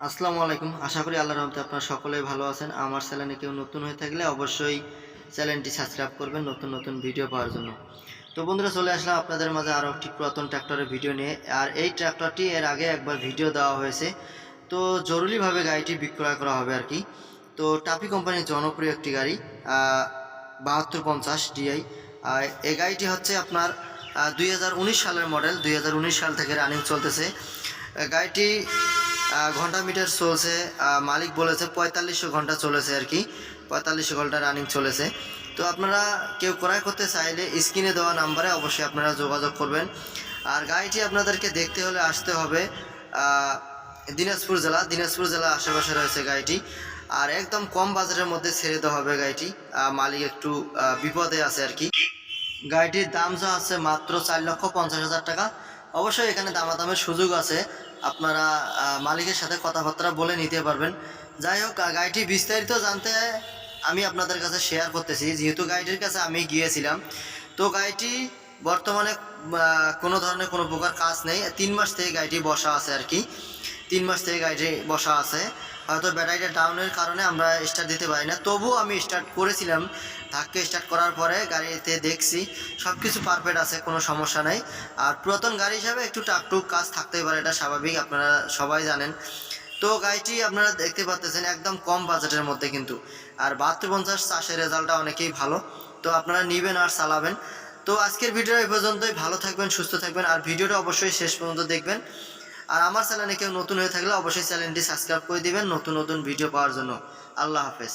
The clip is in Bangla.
আসসালামু আলাইকুম। আশা করি আল্লাহর রহমতে আপনারা সকলেই ভালো আছেন। আমার চ্যানেলে কেউ নতুন হয়ে থাকলে অবশ্যই চ্যানেলটি সাবস্ক্রাইব করবেন নতুন নতুন ভিডিও পাওয়ার জন্য। তো বন্ধুরা, চলে আসলাম আপনাদের মাঝে আরও একটি পুরাতন ট্র্যাক্টরের ভিডিও নিয়ে। আর এই ট্র্যাক্টরটি এর আগে একবার ভিডিও দেওয়া হয়েছে। তো জরুরিভাবে গাড়িটি বিক্রয় করা হবে আর কি। তো টাপি কোম্পানির জনপ্রিয় একটি গাড়ি বাহাত্তর পঞ্চাশ ডিআই এই গাড়িটি হচ্ছে আপনার দুই হাজার উনিশ সালের মডেল। দুই হাজার উনিশ সাল থেকে রানিং চলতেছে। গাড়িটি ঘণ্টা মিটার চলছে। মালিক বলেছে পঁয়তাল্লিশশো ঘণ্টা চলেছে আর কি। পঁয়তাল্লিশশো ঘণ্টা রানিং চলেছে। তো আপনারা কেউ ক্রয় করতে চাইলে স্ক্রিনে দেওয়া নাম্বারে অবশ্যই আপনারা যোগাযোগ করবেন। আর গাড়িটি আপনাদেরকে দেখতে হলে আসতে হবে দিনাজপুর জেলা। দিনাজপুর জেলা আশেপাশে রয়েছে গাড়িটি। আর একদম কম বাজারের মধ্যে ছেড়ে দেওয়া হবে গাড়িটি। মালিক একটু বিপদে আছে আর কি। গাড়িটির দাম যা আছে মাত্র চার লক্ষ পঞ্চাশ হাজার টাকা। অবশ্যই এখানে দামাদামের সুযোগ আছে। আপনারা মালিকের সাথে কথাবার্তা বলে নিতে পারবেন। যাই হোক গাড়িটি বিস্তারিত জানতে আমি আপনাদের কাছে শেয়ার করতেছি। যেহেতু গাড়িটির কাছে আমি গিয়েছিলাম, তো গাড়িটি বর্তমানে কোনো ধরনের কোনো প্রকার কাজ নেই। তিন মাস থেকে গাড়িটি বসা আছে আর কি। তিন মাস থেকে গাড়িটি বসা আছে। হয়তো ব্যাটারিটা ডাউনের কারণে আমরা স্টার্ট দিতে পারি না। তবুও আমি স্টার্ট করেছিলাম। ধাক্কে স্টার্ট করার পরে গাড়িতে দেখছি সব কিছু পারফেক্ট আছে, কোনো সমস্যা নাই। আর পুরাতন গাড়ি হিসাবে একটু টাকটুক কাজ থাকতেই পারে, এটা স্বাভাবিক, আপনারা সবাই জানেন। তো গাড়িটি আপনারা দেখতে পাচ্ছেন একদম কম বাজেটের মধ্যে কিন্তু। আর বাহাত্তর পঞ্চাশ চাষের রেজাল্টটা অনেকেই ভালো। তো আপনারা নেবেন আর চালাবেন। তো আজকের ভিডিও এই পর্যন্তই। ভালো থাকবেন, সুস্থ থাকবেন। আর ভিডিওটা অবশ্যই শেষ পর্যন্ত দেখবেন। আর আমার চ্যানেলে কেউ নতুন হয়ে থাকলে অবশ্যই চ্যানেলটি সাবস্ক্রাইব করে দিবেন নতুন নতুন ভিডিও পাওয়ার জন্য। আল্লাহ হাফেজ।